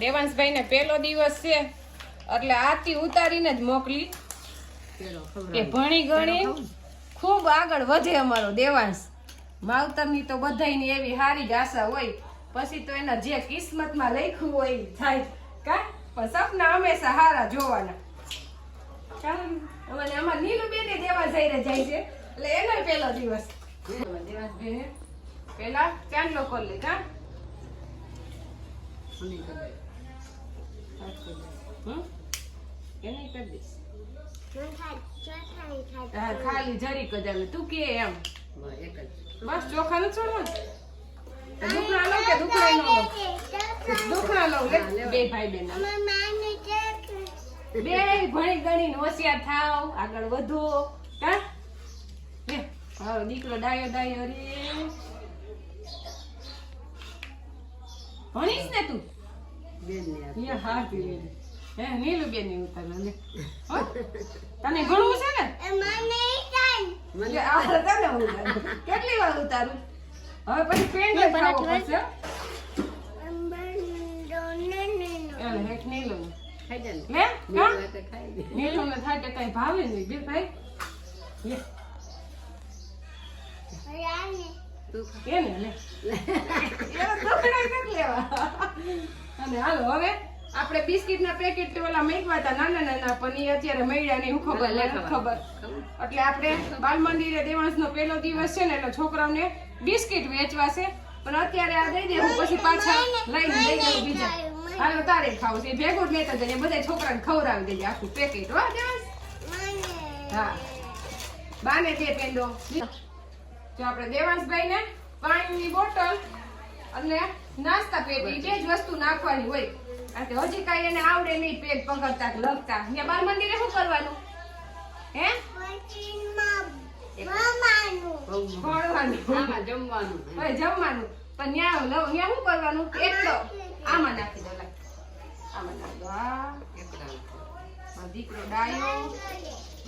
દેવાંશભાઈ ને પેલો દિવસ છે એટલે આથી ઉતારીને જ મોકલી. કે ભણી ગણી ખૂબ આગળ વધે અમારો દેવાંશ. માવતરની તો બધાયની એવી સારી જ આશા હોય. પછી તો એના જે કિસ્મતમાં લખ્યું હોય થાય. કા? પણ સપના હંમેશા સારા જોવાના. કારણ અમારે અમાર નીલુબેને દેવા જઈને જાય છે એટલે એનો પેલો દિવસ દેવાંશભાઈને પેલા ચાંદલો કરી લે કા? એને કરી દઈશ. ખાલી જરીક જ આવે. તું કે એમ. બસ ચોખા નથી છોડવાનું? તો દુખણા લઉં કે દુખણા ન લઉં દુખણા લઉં લે. બે ભાઈ બેન. બે ભણી ગણીને હોશિયાર થાવ. આગળ વધો. હા? લે. હવે દીકરો ડાયો ડાયો રે. ભણીશ ને તું? યા હા પી લે હે નીલું બેનની ઉતાર લે. તને ભણવું છે ને? મને આ તને ઉતાર. કેટલી વાર ઉતારું? હવે પછી પેન્ટ જ ખાવો પડશે હેઠ નીલું. લે કા ને થાય કઈ ભાવે નહીં બે ભાઈ. લે. નથી લેવા? અને હાલો હવે આપણે બિસ્કિટ ના પેકેટ ઓલા મેકવા હતા નાના નાના પણ એ અત્યારે મળ્યા નહીં હું ખબર ખબર. એટલે આપણે બાલ મંદિરે દેવાંશ નો પહેલો દિવસ છે ને એટલે છોકરાઓને બિસ્કિટ વેચવા છે. પણ અત્યારે આ દઈ દેવું પછી પાછા લઈને દઈ દેવું બીજા. હાલો તારે ખાવું છે. ભેગું જ લેતા જઈએ બધા છોકરાને ખવડાવી દેજે આખું પેકેટ હો દેવાંશ? હા. બાને દે પેંડો? જો આપણે દેવાંશભાઈ ને પાણીની બોટલ અને નાસ્તા પેટી બે જ વસ્તુ નાખવાની હોય. કારણ કે હજી કાંઈ એને આવડે નહીં પેટ પકડતા કે લખતા ત્યાં બાલ મંદિરે શું કરવાનું? હે? ભણવાનું. હવે જમવાનું. પણ લવ ન્યા શું કરવાનું? એટલો આમાં નાખી દો આમાં નાખી દો દીકરો ડાયો.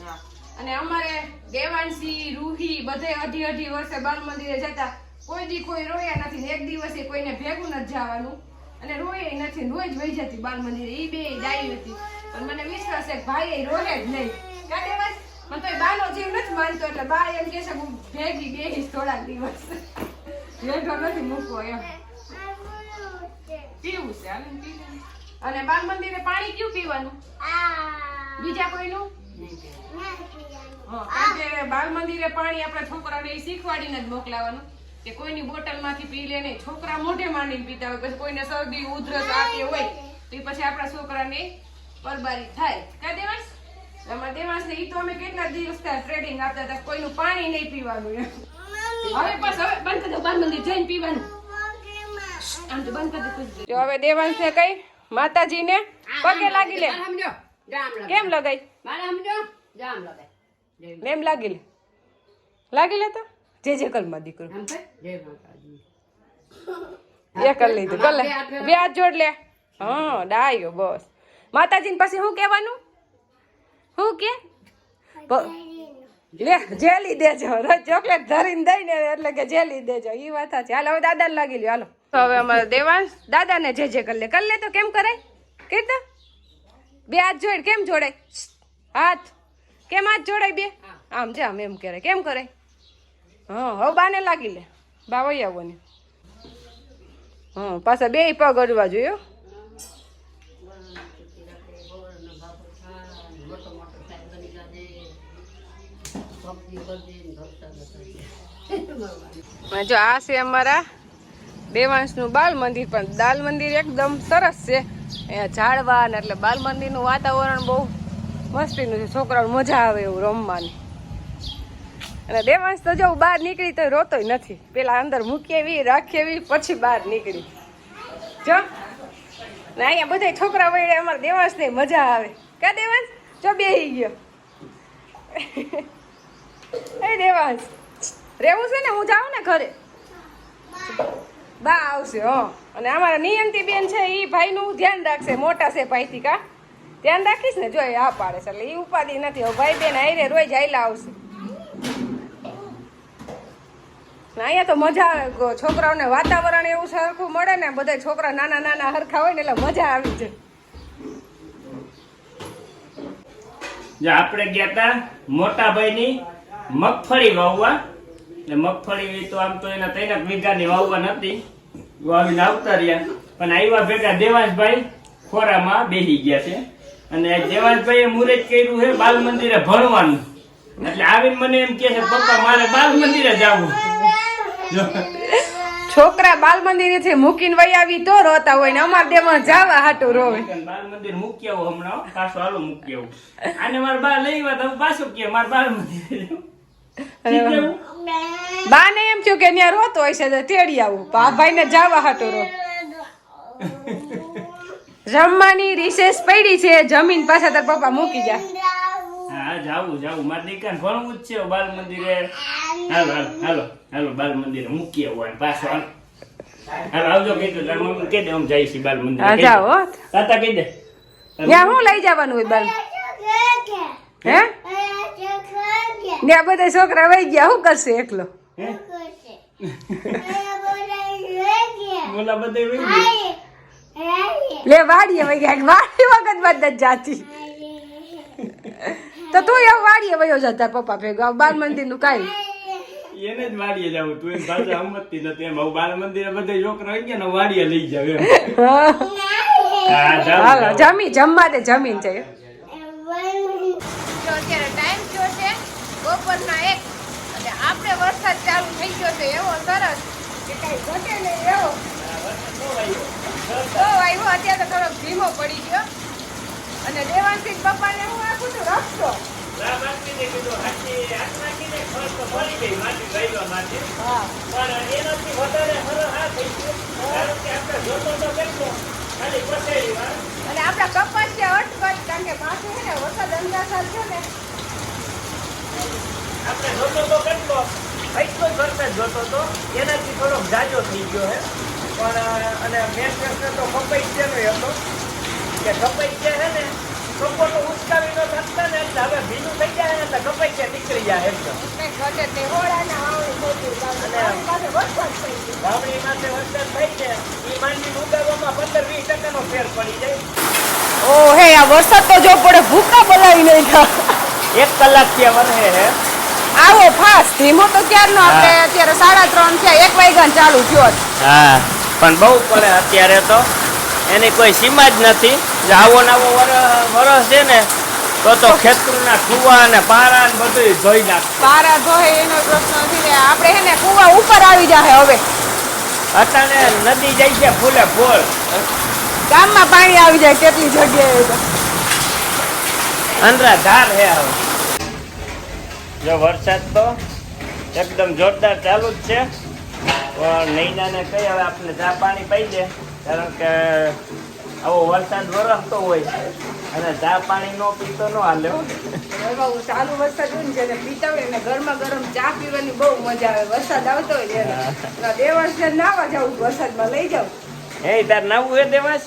હા. અને અમારે દેવાંશી રૂહી બધે અઢી અઢી વર્ષે બાલ મંદિરે જતા. કોઈ દી કોઈ રોયા નથી એક દિવસે કોઈને ભેગું નથી જવાનું. અને રોય નથી રોજ વહી જતી બાલ મંદિરે. એ બે ડાઈ હતી પણ મને વિશ્વાસ છે ભાઈ ભાઈ રોહે જ નહીં. કા દેવાંશ મને તો બાનો જીવ નથી માનતો એટલે બા એમ કહે છે હું ભેગી બેહીશ થોડાક દિવસ. ભેગો નથી મૂકવો એમ. પીવું છે. અને બાલ મંદિરે પાણી કયું પીવાનું? બીજા કોઈનું? બાલ મંદિરે પાણી આપણે છોકરાને શીખવાડીને જ મોકલાવાનું કે કોઈની બોટલમાંથી પી લે નહીં. છોકરા મોઢે માંડીને પીતા હોય, પછી કોઈને શરદી, ઉધરસ આપી હોય, તો એ પછી આપણા છોકરાને પરબારી થાય. કા દેવાંશ? એમાં દેવાંશને ઈ તો અમે કેટલા દિવસ ટ્રેડિંગ આપતા હતા, કોઈનું પાણી નહીં પીવાનું હવે બસ, હવે બંધ કરી દો, બાલ મંદિર જઈને પીવાનું. આમ તો બંધ કરી દો હવે હવે દેવાંશને કઈ માતાજીને પગે લાગી લે. કેમ લગાઈ મેમ લાગી લે. લાગી લે તો? જે જે કરમાં દીકરો. એ કર લીધું કર લે. બે હાથ જોડ લે. હા ડાયો બસ. માતાજીને પછી શું કહેવાનું? શું કે? લે જેલી દેજો. રોજ ચોકલેટ ધરીને દઈને એટલે કે જેલી દેજો. ઈ વાત છે હાલો હવે દાદાને લાગી લ્યો. હાલો. હવે અમારે દેવાંશ દાદાને જે જે કરી લે. કરી લે તો કેમ કરાય? કીધું બે હાથ જોડે કેમ જોડે? હાથ. કેમ હાથ જોડાય બે? આમ છે આમ એમ કરે. કેમ કરે? હા હવે બાને લાગી લે. બા વહી આવવાની. હા પાછા બે પગ અડવા જોયો જો આ છે અમારા દેવાંશનું બાલ મંદિર, પણ દાલ મંદિર એકદમ સરસ છે. અહીંયા ઝાડવા ને એટલે બાલ મંદિરનું વાતાવરણ બહુ મસ્તીનું છે. છોકરાઓને મજા આવે એવું રમવાની. અને દેવાંશ તો જો બહાર નીકળી તો રોતોય નથી. પેલા અંદર મૂકી એવી રાખી એવી પછી બહાર નીકળી. જો. ને અહીંયા બધા છોકરા વડે અમારા દેવાંશને મજા આવે. કા દેવાંશ? જો બેહી ગયો. એ દેવાંશ. રહેવું છે ને? હું જાઉં ને ઘરે? બા આવશે, હો. અને અમારા નિયંતી બેન છે એ ભાઈનું ધ્યાન રાખશે, મોટા છે ભાઈથી કા. ધ્યાન રાખીશ ને, જો એ આ પાડે છે, એટલે એ ઉપાધિ નથી. ભાઈ બેન હારે રોજ આયલા આવશે. અહીંયા તો મજા આવે છોકરાઓને વાતાવરણ એવું સરખું મળે ને, બધા છોકરા નાના નાના હરખા હોય ને, એટલે મજા આવી જાય. આપણે ગયા હતા મોટા ભાઈની મગફળી વાવવા એટલે મગફળી તો આમ તો એના ત્રણ વીઘાની વાવવા નથી વાવીને આવતા રહ્યા. પણ આવ્યા ભેગા દેવાંશભાઈ ખોરામાં બેસી ગયા છે. અને દેવાંશભાઈએ મુહૂર્ત કર્યું છે બાલ મંદિરે ભણવાનું. એટલે આવીને મને એમ કે છે પપ્પા મારે બાલ મંદિરે જવું. છોકરા બાલ મંદિરેથી મૂકીને વઈ આવી તો રોતા હોય ને અમારે દેમાં જાવા હાટું રોવે. બાલ મંદિર મૂકી આવું હમણાં. પાછો હાલો મૂકી આવું. આને મારા બાર લઈ આવ્યા તો પાછું કે મારે બાલ મંદિરે એવું? બાને એમ થયું કે ત્યાં રોતો હોય છે તેડી આવું. આ ભાઈને જવા હાટું રો. રમવાની રિસેસ પડી છે. જમીન પાછા તાર પપ્પા મૂકી જા હા જાવું જાવું. મારે દીકરાને ભણવું જ છે બાલ મંદિરે. હાલો હાલો હાલો હાલો બાલ મંદિરે મૂકી આવું અને પાછો હાલો. હાલો આવજો કહી દો. તારી મમ્મી કહી દે આમ જાય છે બાલ મંદિરે. હા જાઓ તાતા કહી દે. ત્યાં હું લઈ જવાનું હોય બાલ? હે? ત્યાં બધા છોકરા વહી ગયા. શું કરશે એકલો? હે? બોલા બધે વહી ગયું. લે વાડીએ વહી ગયા. વાડી વખત બધા જાતી. તો તું એવું વાડીએ વયો જતા પપ્પા ભેગો. બાર મંદિરનું કઈ એને જ વાડીએ જાવું. તું એમ પાછા હમતતી નથી એમ. હવે બાર મંદિર બધા છોકરા હોય ગયા વાડીએ લઈ જાવ એમ. જમી જમવા દે જમીન છે જો અત્યારે ટાઈમ થયો છે બપોરના એક. અને આપણે વરસાદ ચાલુ થઈ ગયો છે, એવો સરસ. કે કઈ ઘટે નહીં એવો. તો આવ્યો, અત્યારે તો થોડોક ધીમો પડી ગયો. અને દેવાંશી પપ્પાને હું આખું છું રખતો. અને આપણા કપાસ છે અટકટ કારણ કે પાછું છે ને વરસાદ અંદાજ છે ને. આપણે જોતો તો કેટલો, એટલો જ વરસાદ જોતો તો, એનાથી થોડોક જાજો થઈ ગયો હે. પણ અને મેન પ્રશ્ન તો કપાઈ ગયાનો હતો. કે કપાઈ ગયા હે ને કપો તો ઉચકાવી ન શકતા ને એટલે હવે ભીનું થઈ જાય ને એટલે કપાઈ ગયા નીકળી જાય એમ તો. ઘટે જ નહીં હોળાના વાવણી મોટી વરસાદ થઈ છે એ માનવી ઉગાડવામાં પંદર વીસ ટકાનો ફેર પડી જાય. ઓ હે આ વરસાદ તો જો પડે ભૂકા બોલાવી નહીં એક કલાક ત્યાં વરસે હે. આવો ફાસ્ટ ધીમો તો ક્યારનો આપણે અત્યારે સાડા ત્રણ થયા એક વાગ્યા ચાલુ થયો હા પણ બહુ પડે અત્યારે તો. એની કોઈ સીમા જ નથી. જે આવો નવો વરસ છે ને તો તો ખેતરના કુવા ને પારા ને બધું ધોઈ નાખ. પારા ધોઈ એનો પ્રશ્ન નથી રે આપણે હે ને કુવા ઉપર આવી જાય હવે. અત્યારે નદી જાય છે ફૂલે ફૂલ. ગામમાં પાણી આવી જાય કેટલી જગ્યાએ. તો. અંદરા ધાર હે હવે. જો વરસાદ તો એકદમ જોરદાર ચાલુ જ છે. પણ નૈનાને કહી હવે આપણે ચા પાણી પાઈ દે કારણ કે આવો વરસાદ વરસતો હોય અને ચા પાણી નો પીતો નો હાલે હો. ચાલુ વરસાદ હોય ને જેને પીતા હોય એને ગરમા ગરમ ચા પીવાની બહુ મજા આવે. વરસાદ આવતો હોય ત્યારે ના દેવાંશને નાવા જાવું વરસાદમાં લઈ જાવ એ તાર નાવું એ દેવાસ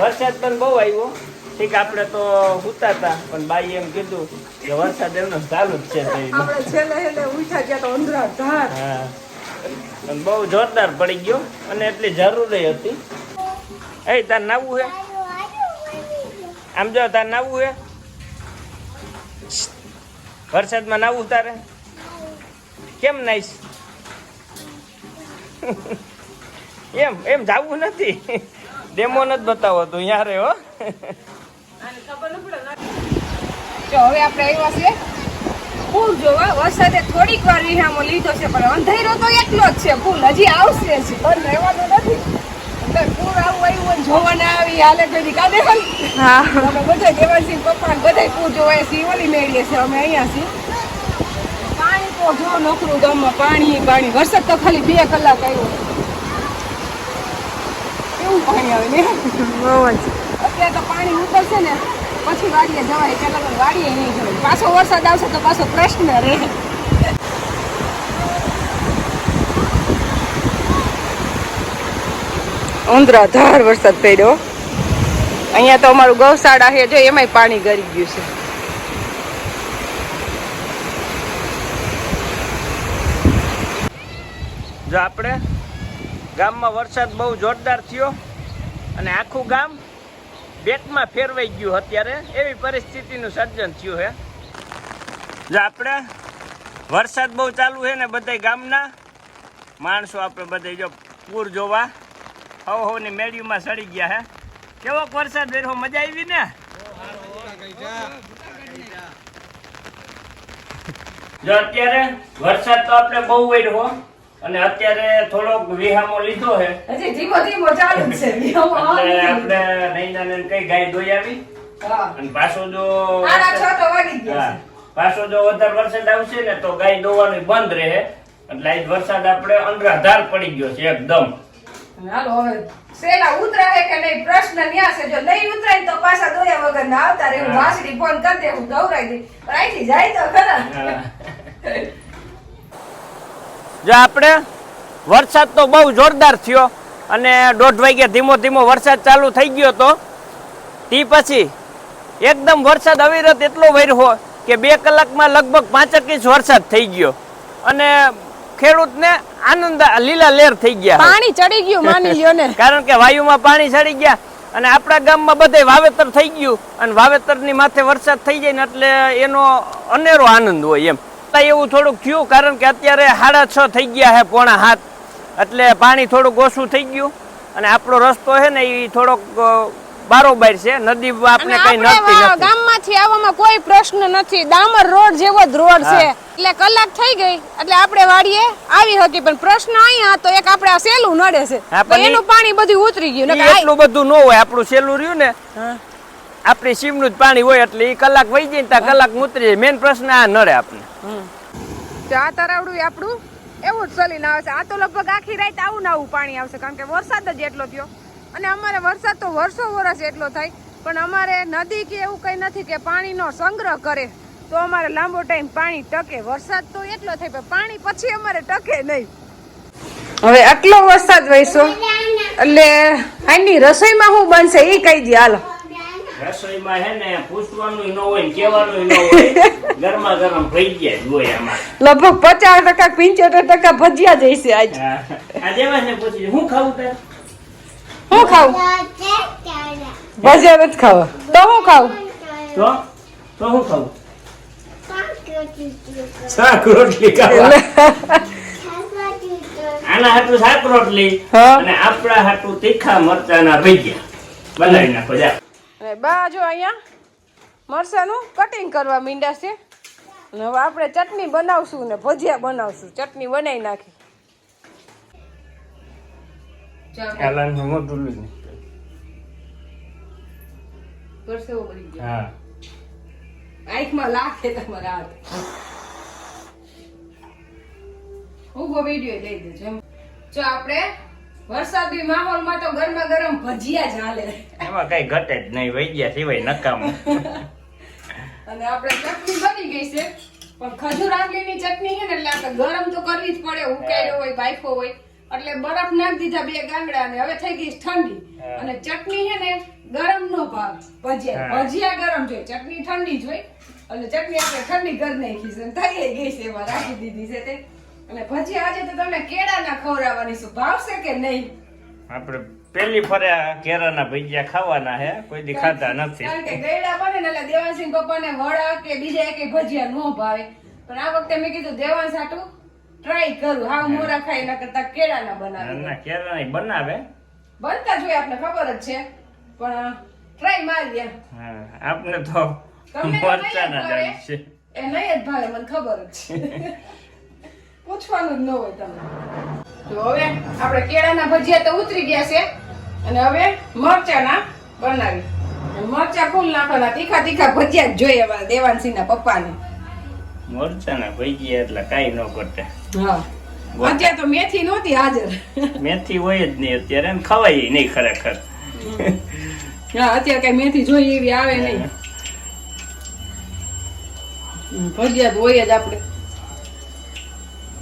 વરસાદ પણ બહુ આવ્યો. ઠીક આપણે તો ઉતારતા પણ બાઈ એમ કીધું કે વરસાદ એમનો ચાલુ જ છે આપણે છેલ્લે છેલ્લે ઉઠા ગયા તો અંધરા ધાર હા બહુ જોરદાર પડી ગયો અને એટલી જરૂરી હતી. એ તાર નવું હે? આમ જો તાર નવું હે? વરસાદમાં નવું તારે? કેમ નાઈશ એમ એમ જાવું નથી. ડેમો નથી બતાવો તું યારે હો. જો હવે આપણે આવ્યા છે પુલ જોવા. વરસાદે થોડીક વાર વિહામો લીધો છે પણ અંધારો તો એટલો જ છે. પુલ હજી આવશે જ. બંધ રહેવાનો નથી. પુલ આવું આવ્યું હોય જોવા ના આવી હાલે કોઈ કાઢે હા. અમે બધા દેવાસિંહ પપ્પા બધા પૂર જોવાય છીએ. ઓલી મેળીએ છે અમે અહીંયા છીએ. પાણી તો જો નોકરું ગામમાં પાણી પાણી. વરસાદ તો ખાલી બે કલાક આવ્યો. કેવું પાણી આવે ને? બહુ જ. અત્યારે તો પાણી ઉતરશે ને પછી વાડીએ જવાય. પેલા તો વાડીએ નહીં જવાય. પાછો વરસાદ આવશે તો પાછો પ્રશ્ન રહે. ધાર વરસાદ પડ્યો. અહીંયા તો અમારું ગૌશાળા છે જો એમાંય પાણી ગરી ગયું છે. જો આપણે ગામમાં વરસાદ બહુ જોરદાર થયો અને આખું ગામ બેકમાં ફેરવાઈ ગયું અત્યારે. એવી પરિસ્થિતિનું સર્જન થયું છે. જો આપણે વરસાદ બહુ ચાલુ છે ને બધા ગામના માણસો આપણે બધા જો પૂર જોવા હવ હવની મેળીમાં સડી ગયા હે કેવોક વરસાદ વેરો મજા આવી ને? જો અત્યારે વરસાદ તો આપણે બહુ વેરવો અને અત્યારે થોડોક વિહામો લીધો છે હજી ધીમો ધીમો ચાલુ છે વિહામો એટલે આપણે નૈના ને કઈ ગાય આવી. હા. અને પાછો જો સાડા છ તો વાગી ગયા પાછો જો વધારે વરસાદ આવશે ને તો ગાય દોવાનું બંધ રહે. એટલે આજ વરસાદ આપણે અંડરાધાર પડી ગયો છે એકદમ. હાલો હવે સેલા ઉતરાય કે નહીં પ્રશ્ન ન્યા છે. જો નહીં ઉતરાય તો પાછા દોયા વગર ના આવતા રે હું વાસડી ફોન કરી દે હું દવરાઈ દઈ પણ અહીંથી જાય તો ખરા. જો આપણે વરસાદ તો બહુ જોરદાર થયો અને દોઢ વાગે ધીમો ધીમો વરસાદ ચાલુ થઈ ગયો તો તે પછી એકદમ વરસાદ અવિરત એટલો વર્યો કે બે કલાકમાં લગભગ પાંચેક ઇંચ વરસાદ થઈ ગયો. અને ખેડૂતને આનંદ લીલા લેર થઈ ગયા. પાણી ચડી ગયું માની લ્યો ને. કારણ કે વાયુમાં પાણી ચડી ગયા અને આપણા ગામમાં બધે વાવેતર થઈ ગયું અને વાવેતરની માથે વરસાદ થઈ જાય ને એટલે એનો અનેરો આનંદ હોય એમ. તો એવું થોડુંક થયું કારણ કે અત્યારે સાડા છ થઈ ગયા છે પોણા હાથ. એટલે પાણી થોડુંક ઓછું થઈ ગયું. અને આપણો રસ્તો છે ને એ થોડોક બારોબાર છે. નદી આપણે કઈ નડતી નથી. ગામમાંથી આવવામાં કોઈ પ્રશ્ન નથી. ડામર રોડ જેવો જ રોડ છે. એટલે કલાક થઈ ગઈ. એટલે આપણે વાડીએ આવી હતી પણ પ્રશ્ન અહીંયા તો એક આપણે આ સેલું નડે છે. એનું પાણી બધું ઉતરી ગયું. એટલું બધું ન હોય. આપણું સેલું રહ્યું ને આપણી સીમનું જ પાણી હોય એટલે એ કલાક વહી જાય ને ત્યાં કલાક મૂતરી જાય. મેન પ્રશ્ન આ નડે આપણે તો આ તરાવડું આપણું? એવું જ ચલીને આવે છે. આ તો લગભગ આખી રાત આવું ને આવું પાણી આવશે. કારણ કે વરસાદ જ એટલો થયો. અને અમારે વરસાદ તો વર્ષો વર્ષ એટલો થાય. પણ અમારે નદી કે એવું કઈ નથી કે પાણીનો સંગ્રહ કરે. તો અમારે લાંબો ટાઈમ પાણી ટકે. વરસાદ તો એટલો થાય પણ પાણી પછી અમારે ટકે નહીં. હવે આટલો વરસાદ વહીશો એટલે આની રસોઈમાં શું બનશે? એ કહી દે હાલો. રસોઈમાં હે ને પૂછવાનું ન હોય કહેવાનું ન હોય ગરમા ગરમ થઈ ગયા જ હોય આમાં. લગભગ પચાસ ટકા પંચોતેર ટકા ભજીયા જઈશે આજ. આજે પૂછી હું ખાવું તારે? હું ખાવું ભજીયા જ ખાવા. તો હું ખાવું તો? તો હું ખાવું શાક રોટલી ખાવા. આના હાટું શાક રોટલી. અને આપણા હાટું તીખા મરચાના ભજીયા. બનાવી નાખો જા. અને બા જો અહીંયા મરસાનું કટિંગ કરવા મીંડા છે. અને હવે આપણે ચટણી બનાવશું ને ભજીયા બનાવશું. ચટણી બનાવી નાખી. આંખમાં તમારા હાથ. ઊભો વીડિયો લઈ દેજો જો આપણે વરસાદી માહોલમાં તો ગરમા ગરમ ભજીયા જ હાલે. એમાં કઈ ઘટે જ નહીં વૈગ્યા સિવાય નકામું. અને આપણે ચટણી બની ગઈ છે પણ ખજૂર આંબલીની ચટણી છે ને એટલે આપણે ગરમ તો કરવી જ પડે ઉકાળ્યો હોય બાફો હોય એટલે બરફ નાખી દીધા બે ગાંગડા ને હવે થઈ ગઈ ઠંડી. અને ચટણી છે ને ગરમ નો ભાગ ભજીયા. ભજીયા ગરમ જોઈએ ચટણી ઠંડી જોઈએ અને ચટણી આપણે ઠંડી કરી નાખી છે થઈ ગઈ છે એમાં રાખી દીધી છે તે. અને ભજીયા આજે તો તમને કેળાના ખવડાવવાની શું ભાવશે કે નહીં? આપણે પેલી ફરે કેરાના ભજીયા ખાવાના હે કોઈ દી નથી. કારણ કે ગયડા બને ને એટલે દેવાનસિંહ પપ્પાને વડા કે બીજા એકેય ભજીયા નો ભાવે. પણ આ વખતે મેં કીધું દેવાંશ સાટું ટ્રાય કરું. હાવ મોરા ખાઈ ના કરતા કેળાના બનાવે. ના કેળાના બનાવે. બનતા જોઈએ આપણે ખબર જ છે. પણ ટ્રાય મારી દે હા આપણે તો મરચાના જ છે. એ નહીં જ ભાવે મને ખબર જ છે. પૂછવાનું જ ન હોય તમને. તો હવે આપણે કેળાના ભજીયા તો ઉતરી ગયા છે. અને હવે મરચાના બનાવી. મરચા ફૂલ નાખવાના તીખા તીખા ભજીયા જ જોઈએ અમારા દેવાનસિંહના પપ્પાને. મરચાના ભજીયા એટલે કાંઈ ન કરતા હા. અત્યારે તો મેથી નહોતી હાજર. મેથી હોય જ નહીં અત્યારે ને ખવાય નહીં ખરેખર. હા અત્યારે કઈ મેથી જોઈએ એવી આવે નહીં. ભજીયા તો હોય જ આપણે.